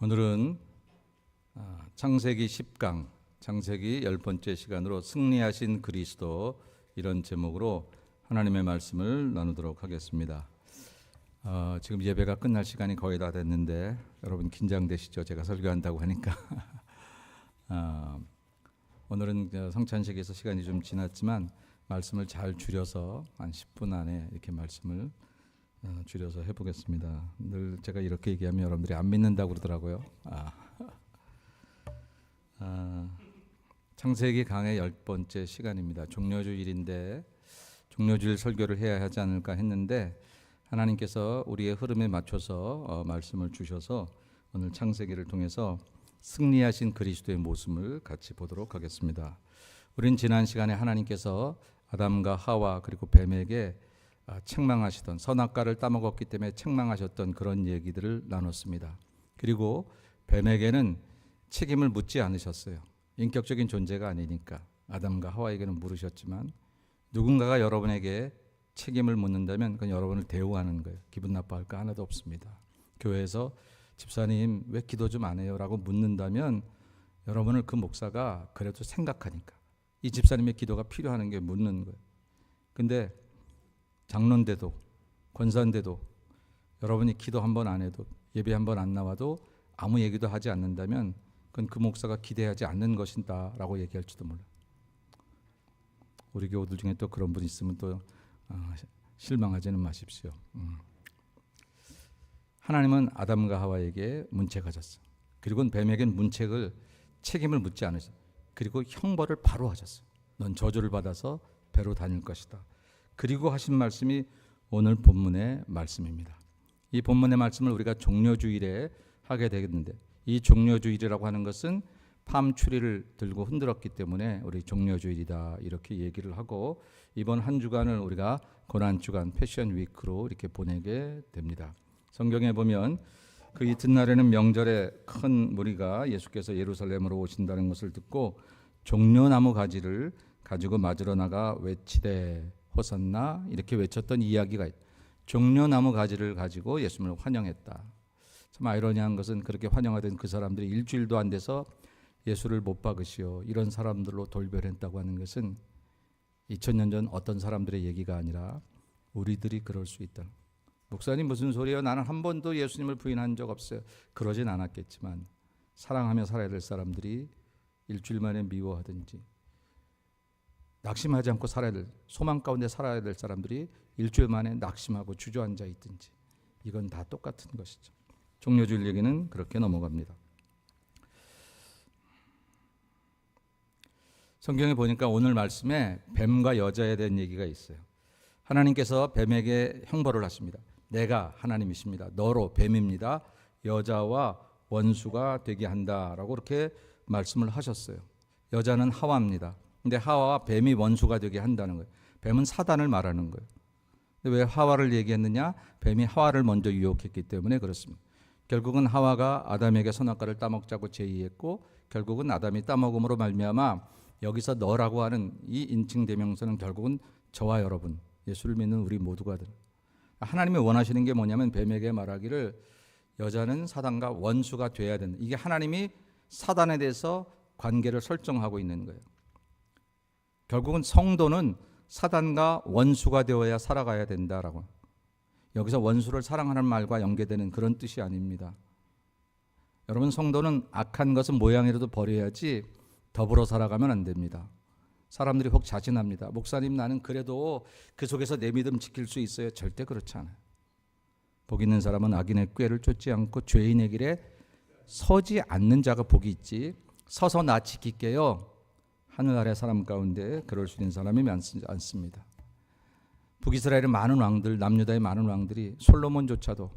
오늘은 아, 창세기 10강, 창세기 열 번째 시간으로 승리하신 그리스도 이런 제목으로 하나님의 말씀을 나누도록 하겠습니다. 어, 지금 예배가 끝날 시간이 거의 다 됐는데 여러분 긴장되시죠? 제가 설교한다고 하니까 아, 오늘은 저 성찬식에서 시간이 좀 지났지만 말씀을 잘 줄여서 한 10분 안에 이렇게 말씀을 어, 줄여서 해보겠습니다. 늘 제가 이렇게 얘기하면 여러분들이 안 믿는다고 그러더라고요. 아. 아, 창세기 강의 열 번째 시간입니다. 종료주일인데 종료주일 설교를 해야 하지 않을까 했는데 하나님께서 우리의 흐름에 맞춰서 어, 말씀을 주셔서 오늘 창세기를 통해서 승리하신 그리스도의 모습을 같이 보도록 하겠습니다. 우린 지난 시간에 하나님께서 아담과 하와 그리고 뱀에게 아, 책망하시던 선악과를 따먹었기 때문에 책망하셨던 그런 얘기들을 나눴습니다. 그리고 뱀에게는 책임을 묻지 않으셨어요. 인격적인 존재가 아니니까 아담과 하와에게는 물으셨지만 누군가가 여러분에게 책임을 묻는다면 그건 여러분을 대우하는 거예요. 기분 나빠할 거 하나도 없습니다. 교회에서 집사님 왜 기도 좀 안 해요라고 묻는다면 여러분을 그 목사가 그래도 생각하니까 이 집사님의 기도가 필요하는 게 묻는 거예요. 근데 장로인데도 권사인데도 여러분이 기도 한 번 안 해도 예배 한 번 안 나와도 아무 얘기도 하지 않는다면 그건 그 목사가 기대하지 않는 것이다라고 얘기할지도 몰라. 우리 교우들 중에 또 그런 분 있으면 또 어, 실망하지는 마십시오. 음. 하나님은 아담과 하와에게 문책을 하셨어. 그리고 뱀에겐 문책을 책임을 묻지 않으셨어. 그리고 형벌을 바로 하셨어. 넌 저주를 받아서 배로 다닐 것이다. 그리고 하신 말씀이 오늘 본문의 말씀입니다. 이 본문의 말씀을 우리가 종료주일에 하게 되겠는데 이 종료주일이라고 하는 것은 팜 추리를 들고 흔들었기 때문에 우리 종료주일이다 이렇게 얘기를 하고 이번 한 주간을 우리가 고난 주간 패션 위크로 이렇게 보내게 됩니다. 성경에 보면 그 이튿날에는 명절에 큰 무리가 예수께서 예루살렘으로 오신다는 것을 듣고 종려나무 가지를 가지고 맞으러 나가 외치되 호산나 이렇게 외쳤던 이야기가 있. 종려나무 가지를 가지고 예수님을 환영했다. 참 아이러니한 것은 그렇게 환영하던 그 사람들이 일주일도 안 돼서 예수를 못 박으시오 이런 사람들로 돌변했다고 하는 것은 2000년 전 어떤 사람들의 얘기가 아니라 우리들이 그럴 수 있다. 목사님 무슨 소리예요? 나는 한 번도 예수님을 부인한 적 없어요. 그러진 않았겠지만 사랑하며 살아야 될 사람들이 일주일 만에 미워하든지 낙심하지 않고 살아야 될 소망 가운데 살아야 될 사람들이 일주일 만에 낙심하고 주저앉아 있든지 이건 다 똑같은 것이죠. 종료주일 얘기는 그렇게 넘어갑니다. 성경에 보니까 오늘 말씀에 뱀과 여자에 대한 얘기가 있어요. 하나님께서 뱀에게 형벌을 하십니다. 내가 하나님이십니다. 너로 뱀입니다. 여자와 원수가 되게 한다라고 그렇게 말씀을 하셨어요. 여자는 하와입니다. 근데 하와와 뱀이 원수가 되게 한다는 거예요. 뱀은 사단을 말하는 거예요. 왜 하와를 얘기했느냐? 뱀이 하와를 먼저 유혹했기 때문에 그렇습니다. 결국은 하와가 아담에게 선악과를 따먹자고 제의했고 결국은 아담이 따먹음으로 말미암아 여기서 너라고 하는 이 인칭 대명사는 결국은 저와 여러분 예수를 믿는 우리 모두가 들. 하나님이 원하시는 게 뭐냐면 뱀에게 말하기를 여자는 사단과 원수가 돼야 된다. 이게 하나님이 사단에 대해서 관계를 설정하고 있는 거예요. 결국은 성도는 사단과 원수가 되어야 살아가야 된다라고. 여기서 원수를 사랑하는 말과 연계되는 그런 뜻이 아닙니다. 여러분 성도는 악한 것은 모양이라도 버려야지 더불어 살아가면 안 됩니다. 사람들이 혹 자신합니다. 목사님 나는 그래도 그 속에서 내 믿음 지킬 수 있어요. 절대 그렇지 않아요. 복 있는 사람은 악인의 꾀를 쫓지 않고 죄인의 길에 서지 않는 자가 복이 있지. 서서 나 지킬게요. 하늘 아래 사람 가운데 그럴 수 있는 사람이 많지 않습니다. 북이스라엘의 많은 왕들, 남유다의 많은 왕들이 솔로몬조차도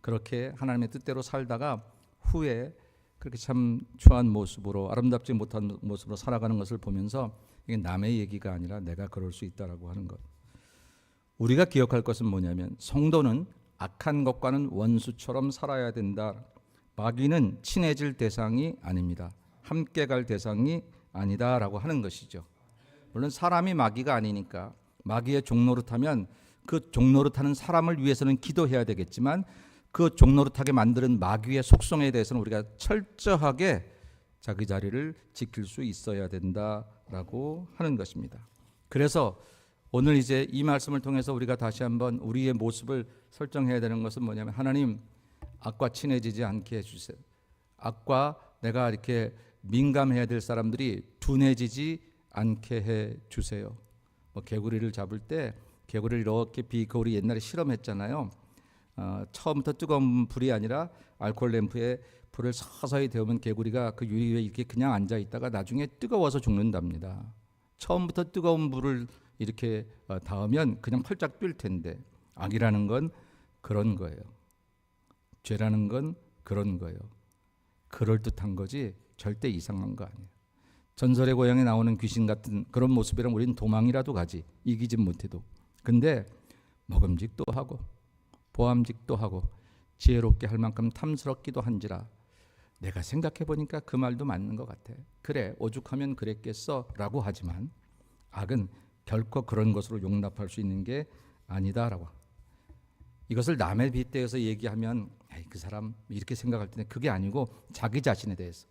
그렇게 하나님의 뜻대로 살다가 후에 그렇게 참 추한 모습으로 아름답지 못한 모습으로 살아가는 것을 보면서 이게 남의 얘기가 아니라 내가 그럴 수 있다라고 하는 것. 우리가 기억할 것은 뭐냐면 성도는 악한 것과는 원수처럼 살아야 된다. 마귀는 친해질 대상이 아닙니다. 함께 갈 대상이 아니다라고 하는 것이죠. 물론 사람이 마귀가 아니니까 마귀의 종노릇하면 그 종노릇하는 사람을 위해서는 기도해야 되겠지만 그 종노릇하게 만드는 마귀의 속성에 대해서는 우리가 철저하게 자기 자리를 지킬 수 있어야 된다라고 하는 것입니다. 그래서 오늘 이제 이 말씀을 통해서 우리가 다시 한번 우리의 모습을 설정해야 되는 것은 뭐냐면 하나님 악과 친해지지 않게 해주세요. 악과 내가 이렇게 민감해야 될 사람들이 둔해지지 않게 해 주세요. 뭐 개구리를 잡을 때 개구리를 이렇게 비그 우리 옛날에 실험했잖아요. 어, 처음부터 뜨거운 불이 아니라 알코올 램프에 불을 서서히 데우면 개구리가 그 유리 위에 이렇게 그냥 앉아 있다가 나중에 뜨거워서 죽는답니다. 처음부터 뜨거운 불을 이렇게 어, 닿으면 그냥 펄짝 뛸 텐데 악이라는 건 그런 거예요. 죄라는 건 그런 거예요. 그럴 듯한 거지 절대 이상한 거 아니에요. 전설의 고향에 나오는 귀신 같은 그런 모습이랑 우리는 도망이라도 가지 이기진 못해도. 근데 먹음직도 하고 보암직도 하고 지혜롭게 할 만큼 탐스럽기도 한지라 내가 생각해 보니까 그 말도 맞는 것 같아. 그래 오죽하면 그랬겠어라고 하지만 악은 결코 그런 것으로 용납할 수 있는 게 아니다라고. 이것을 남의 빗대어서 얘기하면 그 사람 이렇게 생각할 텐데 그게 아니고 자기 자신에 대해서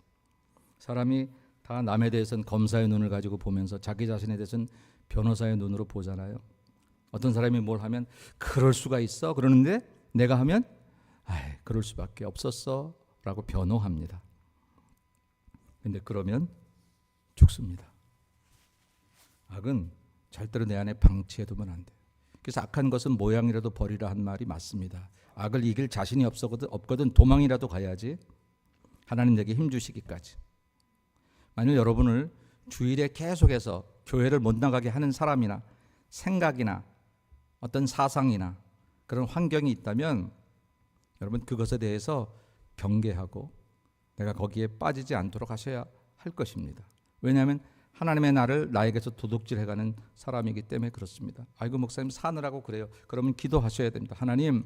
사람이 다 남에 대해서는 검사의 눈을 가지고 보면서 자기 자신에 대해서는 변호사의 눈으로 보잖아요. 어떤 사람이 뭘 하면 그럴 수가 있어 그러는데 내가 하면 아이 그럴 수밖에 없었어라고 변호합니다. 근데 그러면 죽습니다. 악은 절대로 내 안에 방치해두면 안 돼. 그래서 악한 것은 모양이라도 버리라 한 말이 맞습니다. 악을 이길 자신이 없거든, 없거든 도망이라도 가야지. 하나님 내게 힘 주시기까지. 만약 여러분을 주일에 계속해서 교회를 못 나가게 하는 사람이나 생각이나 어떤 사상이나 그런 환경이 있다면 여러분 그것에 대해서 경계하고 내가 거기에 빠지지 않도록 하셔야 할 것입니다. 왜냐하면 하나님의 나를 나에게서 도둑질해가는 사람이기 때문에 그렇습니다. 아이고 목사님 사느라고 그래요. 그러면 기도하셔야 됩니다. 하나님,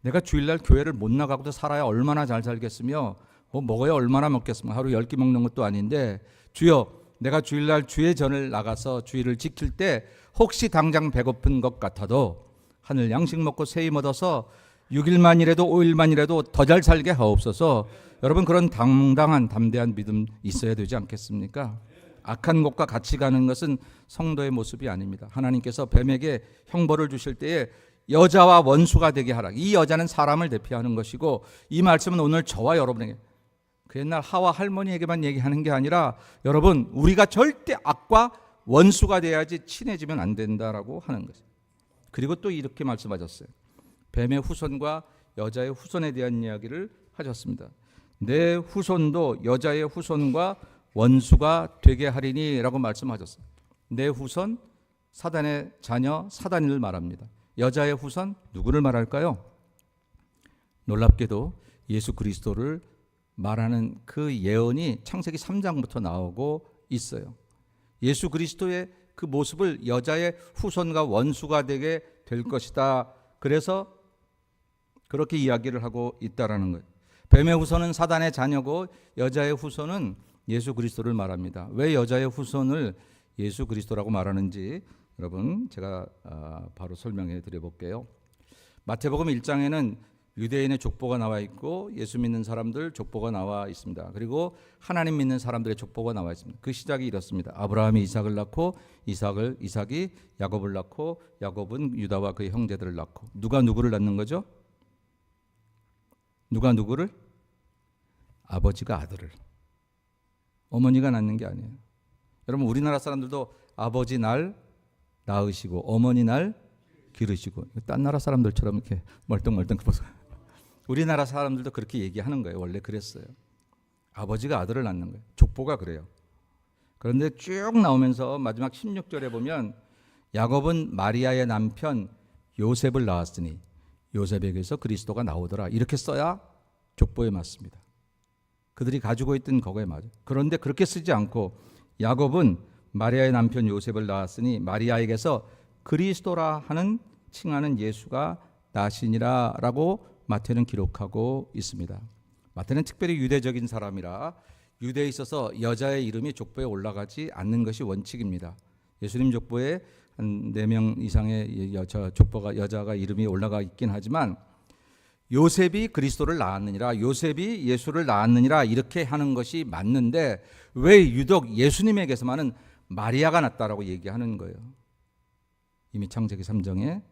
내가 주일날 교회를 못 나가고도 살아야 얼마나 잘 살겠으며 뭐 먹어야 얼마나 먹겠으며 하루 열끼 먹는 것도 아닌데 주여 내가 주일날 주의 전을 나가서 주일을 지킬 때 혹시 당장 배고픈 것 같아도 하늘 양식 먹고 세임 얻어서 6일만이라도 5일만이라도 더 잘 살게 하옵소서. 여러분 그런 당당한 담대한 믿음 있어야 되지 않겠습니까? 악한 것과 같이 가는 것은 성도의 모습이 아닙니다. 하나님께서 뱀에게 형벌을 주실 때에 여자와 원수가 되게 하라. 이 여자는 사람을 대표하는 것이고 이 말씀은 오늘 저와 여러분에게 그 옛날 하와 할머니에게만 얘기하는 게 아니라 여러분 우리가 절대 악과 원수가 돼야지 친해지면 안 된다라고 하는 거죠. 그리고 또 이렇게 말씀하셨어요. 뱀의 후손과 여자의 후손에 대한 이야기를 하셨습니다. 내 후손도 여자의 후손과 원수가 되게 하리니라고 말씀하셨어요. 내 후손 사단의 자녀 사단을 말합니다. 여자의 후손 누구를 말할까요? 놀랍게도 예수 그리스도를 말하는 그 예언이 창세기 3장부터 나오고 있어요. 예수 그리스도의 그 모습을 여자의 후손과 원수가 되게 될 것이다. 그래서 그렇게 이야기를 하고 있다라는 거예요. 뱀의 후손은 사단의 자녀고 여자의 후손은 예수 그리스도를 말합니다. 왜 여자의 후손을 예수 그리스도라고 말하는지 여러분 제가 아, 바로 설명해 드려 볼게요. 마태복음 1장에는 유대인의 족보가 나와 있고 예수 믿는 사람들 족보가 나와 있습니다. 그리고 하나님 믿는 사람들의 족보가 나와 있습니다. 그 시작이 이렇습니다. 아브라함이 이삭을 낳고 이삭을 이삭이 야곱을 낳고 야곱은 유다와 그의 형제들을 낳고 누가 누구를 낳는 거죠? 누가 누구를? 아버지가 아들을. 어머니가 낳는 게 아니에요. 여러분 우리나라 사람들도 아버지 날 낳으시고 어머니 날 기르시고 딴 나라 사람들처럼 이렇게 멀뚱멀뚱 보서 우리나라 사람들도 그렇게 얘기하는 거예요. 원래 그랬어요. 아버지가 아들을 낳는 거예요. 족보가 그래요. 그런데 쭉 나오면서 마지막 16절에 보면 야곱은 마리아의 남편 요셉을 낳았으니 요셉에게서 그리스도가 나오더라. 이렇게 써야 족보에 맞습니다. 그들이 가지고 있던 거기에 맞아. 그런데 그렇게 쓰지 않고 야곱은 마리아의 남편 요셉을 낳았으니 마리아에게서 그리스도라 하는 칭하는 예수가 나시니라라고 마태는 기록하고 있습니다. 마태는 특별히 유대적인 사람이라 유대에 있어서 여자의 이름이 족보에 올라가지 않는 것이 원칙입니다. 예수님 족보에 한 네 명 이상의 여자 족보가 여자가 이름이 올라가 있긴 하지만 요셉이 그리스도를 낳았느니라 요셉이 예수를 낳았느니라 이렇게 하는 것이 맞는데 왜 유독 예수님에게서만은 마리아가 낳았다라고 얘기하는 거예요. 이미 창세기 3장에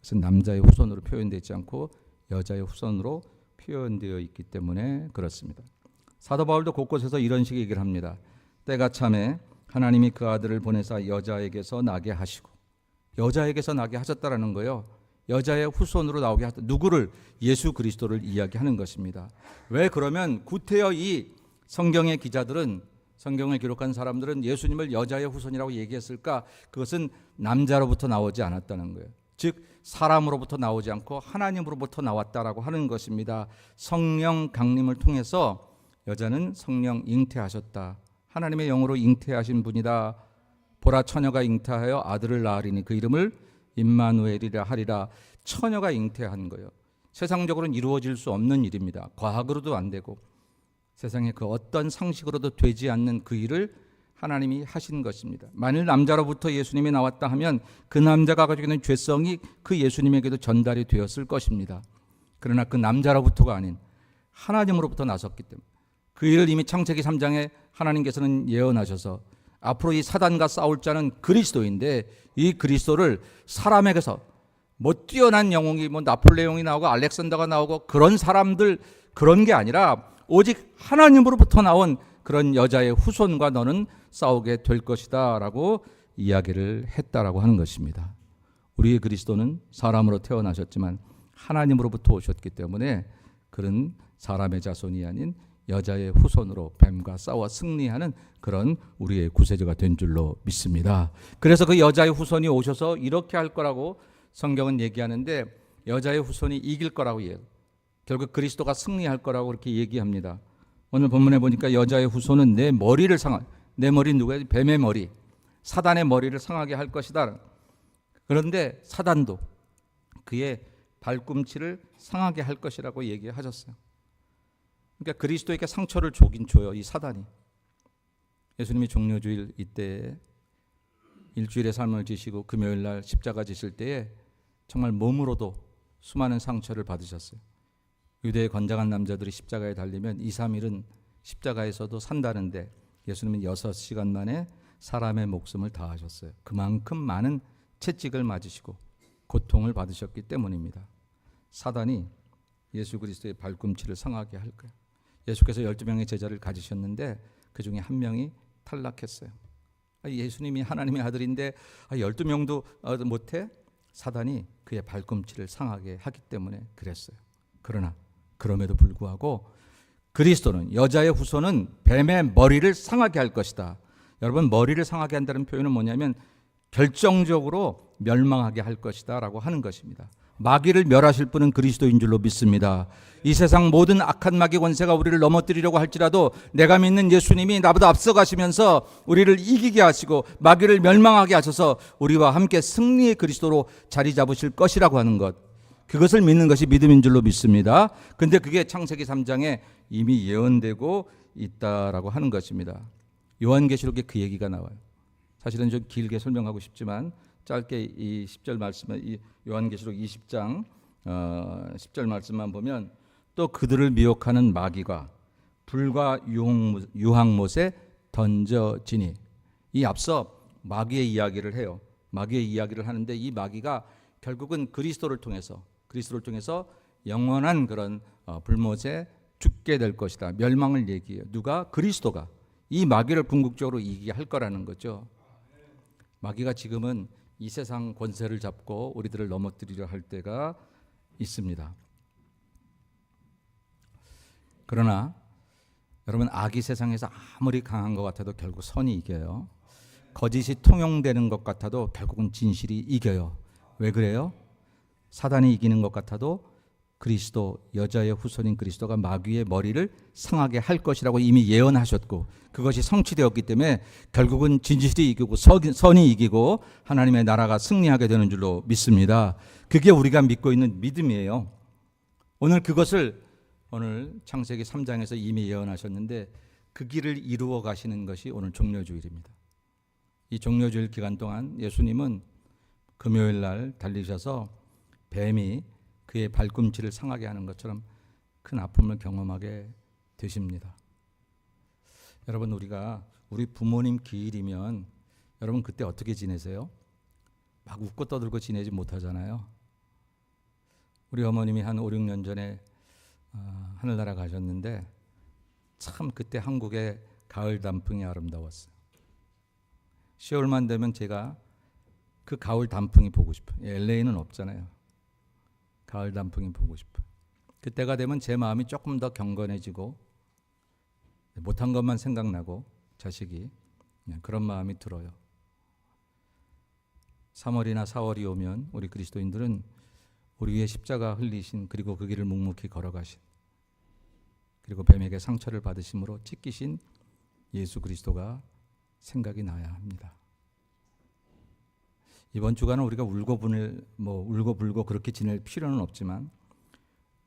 그것은 남자의 후손으로 표현되지 않고 여자의 후손으로 표현되어 있기 때문에 그렇습니다. 사도 바울도 곳곳에서 이런 식의 얘기를 합니다. 때가 참에 하나님이 그 아들을 보내사 여자에게서 나게 하시고 여자에게서 나게 하셨다라는 거예요. 여자의 후손으로 나오게 하다. 누구를 예수 그리스도를 이야기하는 것입니다. 왜 그러면 구태여 이 성경의 기자들은 성경을 기록한 사람들은 예수님을 여자의 후손이라고 얘기했을까? 그것은 남자로부터 나오지 않았다는 거예요. 즉 사람으로부터 나오지 않고 하나님으로부터 나왔다라고 하는 것입니다. 성령 강림을 통해서 여자는 성령 잉태하셨다. 하나님의 영으로 잉태하신 분이다. 보라 처녀가 잉태하여 아들을 낳으리니 그 이름을 임마누엘이라 하리라. 처녀가 잉태한 거예요. 세상적으로는 이루어질 수 없는 일입니다. 과학으로도 안 되고 세상에 그 어떤 상식으로도 되지 않는 그 일을 하나님이 하신 것입니다. 만일 남자로부터 예수님이 나왔다 하면 그 남자가 가지고 있는 죄성이 그 예수님에게도 전달이 되었을 것입니다. 그러나 그 남자로부터가 아닌 하나님으로부터 나섰기 때문에 그 일을 이미 창세기 3장에 하나님께서는 예언하셔서 앞으로 이 사단과 싸울 자는 그리스도인데 이 그리스도를 사람에게서 뭐 뛰어난 영웅이 뭐 나폴레옹이 나오고 알렉산더가 나오고 그런 사람들 그런 게 아니라 오직 하나님으로부터 나온 그런 여자의 후손과 너는 싸우게 될 것이다라고 이야기를 했다라고 하는 것입니다. 우리의 그리스도는 사람으로 태어나셨지만 하나님으로부터 오셨기 때문에 그런 사람의 자손이 아닌 여자의 후손으로 뱀과 싸워 승리하는 그런 우리의 구세주가 된 줄로 믿습니다. 그래서 그 여자의 후손이 오셔서 이렇게 할 거라고 성경은 얘기하는데 여자의 후손이 이길 거라고 얘기해요. 결국 그리스도가 승리할 거라고 그렇게 얘기합니다. 오늘 본문에 보니까 여자의 후손은 내 머리를 상하 내 머리 누구야? 뱀의 머리. 사단의 머리를 상하게 할 것이다. 그런데 사단도 그의 발꿈치를 상하게 할 것이라고 얘기하셨어요. 그러니까 그리스도에게 상처를 조긴 줘요. 이 사단이. 예수님이 종료주일 이때 일주일의 삶을 지시고 금요일 날 십자가 지실 때에 정말 몸으로도 수많은 상처를 받으셨어요. 유대의 건장한 남자들이 십자가에 달리면 2, 3일은 십자가에서도 산다는데 예수님은 6시간 만에 사람의 목숨을 다하셨어요. 그만큼 많은 채찍을 맞으시고 고통을 받으셨기 때문입니다. 사단이 예수 그리스도의 발꿈치를 상하게 할 거예요. 예수께서 12명의 제자를 가지셨는데 그 중에 한 명이 탈락했어요. 아, 예수님이 하나님의 아들인데 12명도 어, 못해? 사단이 그의 발꿈치를 상하게 하기 때문에 그랬어요. 그러나 그럼에도 불구하고 그리스도는 여자의 후손은 뱀의 머리를 상하게 할 것이다. 여러분 머리를 상하게 한다는 표현은 뭐냐면 결정적으로 멸망하게 할 것이다라고 하는 것입니다. 마귀를 멸하실 분은 그리스도인 줄로 믿습니다. 이 세상 모든 악한 마귀 권세가 우리를 넘어뜨리려고 할지라도 내가 믿는 예수님이 나보다 앞서가시면서 우리를 이기게 하시고 마귀를 멸망하게 하셔서 우리와 함께 승리의 그리스도로 자리 잡으실 것이라고 하는 것. 그것을 믿는 것이 믿음인 줄로 믿습니다. 근데 그게 창세기 3장에 이미 예언되고 있다라고 하는 것입니다. 요한계시록에 그 얘기가 나와요. 사실은 좀 길게 설명하고 싶지만 짧게 이 10절 말씀을 이 요한계시록 20장 어, 10절 말씀만 보면 또 그들을 미혹하는 마귀가 불과 유황, 유황못에 던져지니 이 앞서 마귀의 이야기를 해요. 마귀의 이야기를 하는데 이 마귀가 결국은 그리스도를 통해서 그리스도를 통해서 영원한 그런 어, 불못에 죽게 될 것이다. 멸망을 얘기해요. 누가 그리스도가 이 마귀를 궁극적으로 이기게 할 거라는 거죠. 마귀가 지금은 이 세상 권세를 잡고 우리들을 넘어뜨리려 할 때가 있습니다. 그러나 여러분 악이 세상에서 아무리 강한 것 같아도 결국 선이 이겨요. 거짓이 통용되는 것 같아도 결국은 진실이 이겨요. 왜 그래요? 사단이 이기는 것 같아도 그리스도 여자의 후손인 그리스도가 마귀의 머리를 상하게 할 것이라고 이미 예언하셨고 그것이 성취되었기 때문에 결국은 진실이 이기고 선이 이기고 하나님의 나라가 승리하게 되는 줄로 믿습니다. 그게 우리가 믿고 있는 믿음이에요. 오늘 그것을 오늘 창세기 3장에서 이미 예언하셨는데 그 길을 이루어 가시는 것이 오늘 종료주일입니다. 이 종료주일 기간 동안 예수님은 금요일 날 달리셔서 뱀이 그의 발꿈치를 상하게 하는 것처럼 큰 아픔을 경험하게 되십니다. 여러분 우리가 우리 부모님 기일이면 여러분 그때 어떻게 지내세요? 막 웃고 떠들고 지내지 못하잖아요. 우리 어머님이 한 5, 6년 전에 어, 하늘나라 가셨는데 참 그때 한국의 가을 단풍이 아름다웠어요. 10월만 되면 제가 그 가을 단풍이 보고 싶어요. LA는 없잖아요. 가을 단풍이 보고 싶어요. 그때가 되면 제 마음이 조금 더 경건해지고 못한 것만 생각나고 자식이 네, 그런 마음이 들어요. 3월이나 4월이 오면 우리 그리스도인들은 우리 위에 십자가 흘리신 그리고 그 길을 묵묵히 걸어가신 그리고 뱀에게 상처를 받으심으로 찢기신 예수 그리스도가 생각이 나야 합니다. 이번 주간은 우리가 울고 분을 뭐 울고 불고 그렇게 지낼 필요는 없지만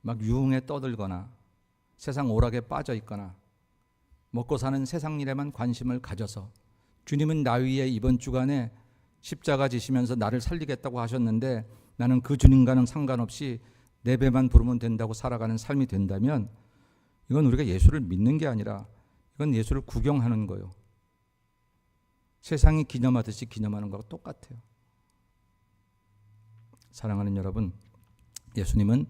막 유흥에 떠들거나 세상 오락에 빠져 있거나 먹고 사는 세상 일에만 관심을 가져서 주님은 나 위에 이번 주간에 십자가 지시면서 나를 살리겠다고 하셨는데 나는 그 주님과는 상관없이 내 배만 부르면 된다고 살아가는 삶이 된다면 이건 우리가 예수를 믿는 게 아니라 이건 예수를 구경하는 거요. 세상이 기념하듯이 기념하는 거하고 똑같아요. 사랑하는 여러분, 예수님은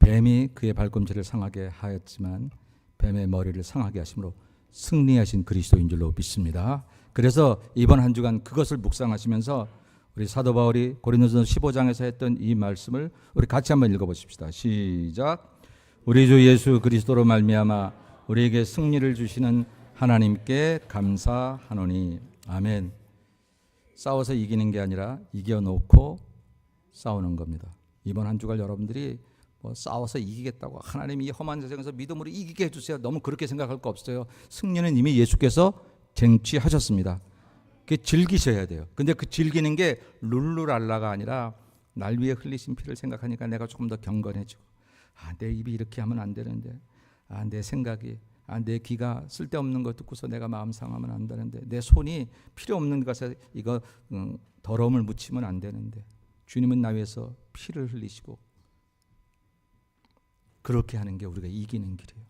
뱀이 그의 발꿈치를 상하게 하였지만 뱀의 머리를 상하게 하심으로 승리하신 그리스도인 줄로 믿습니다. 그래서 이번 한 주간 그것을 묵상하시면서 우리 사도 바울이 고린도서 15장에서 했던 이 말씀을 우리 같이 한번 읽어 보십시다. 시작. 우리 주 예수 그리스도로 말미암아 우리에게 승리를 주시는 하나님께 감사하노니 아멘. 싸워서 이기는 게 아니라 이겨 놓고 싸우는 겁니다. 이번 한 주간 여러분들이 뭐 싸워서 이기겠다고 하나님이 이 험한 세상에서 믿음으로 이기게 해주세요. 너무 그렇게 생각할 거 없어요. 승리는 이미 예수께서 쟁취하셨습니다. 그 즐기셔야 돼요. 근데 그 즐기는 게 룰루랄라가 아니라 날 위해 흘리신 피를 생각하니까 내가 조금 더 경건해지고 아, 내 입이 이렇게 하면 안 되는데 아, 내 생각이 아, 내 귀가 쓸데없는 것 듣고서 내가 마음 상하면 안 되는데 내 손이 필요 없는 것에 이거 음, 더러움을 묻히면 안 되는데 주님은 나 위해서 피를 흘리시고 그렇게 하는 게 우리가 이기는 길이에요.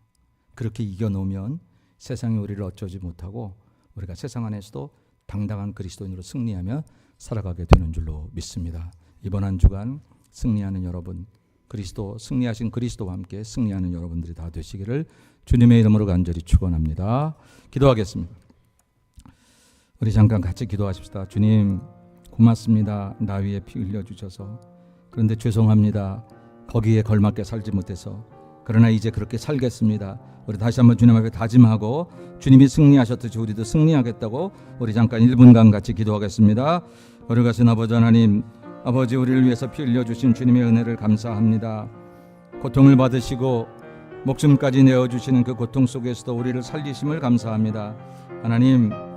그렇게 이겨놓으면 세상이 우리를 어쩌지 못하고 우리가 세상 안에서도 당당한 그리스도인으로 승리하며 살아가게 되는 줄로 믿습니다. 이번 한 주간 승리하는 여러분, 그리스도 승리하신 그리스도와 함께 승리하는 여러분들이 다 되시기를 주님의 이름으로 간절히 축원합니다. 기도하겠습니다. 우리 잠깐 같이 기도하십시다. 주님 고맙습니다. 나 위에 피 흘려 주셔서 그런데 죄송합니다. 거기에 걸맞게 살지 못해서 그러나 이제 그렇게 살겠습니다. 우리 다시 한번 주님 앞에 다짐하고 주님이 승리하셨듯이 우리도 승리하겠다고 우리 잠깐 1분간 같이 기도하겠습니다. 거룩하신 아버지 하나님 아버지 우리를 위해서 피 흘려 주신 주님의 은혜를 감사합니다. 고통을 받으시고 목숨까지 내어 주시는 그 고통 속에서도 우리를 살리심을 감사합니다. 하나님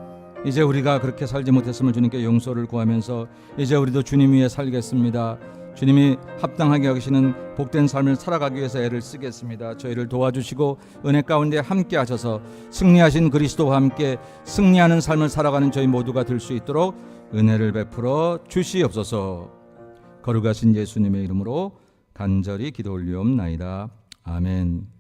이제 우리가 그렇게 살지 못했음을 주님께 용서를 구하면서 이제 우리도 주님 위에 살겠습니다. 주님이 합당하게 여기시는 복된 삶을 살아가기 위해서 애를 쓰겠습니다. 저희를 도와주시고 은혜 가운데 함께 하셔서 승리하신 그리스도와 함께 승리하는 삶을 살아가는 저희 모두가 될 수 있도록 은혜를 베풀어 주시옵소서. 거룩하신 예수님의 이름으로 간절히 기도 올리옵나이다. 아멘.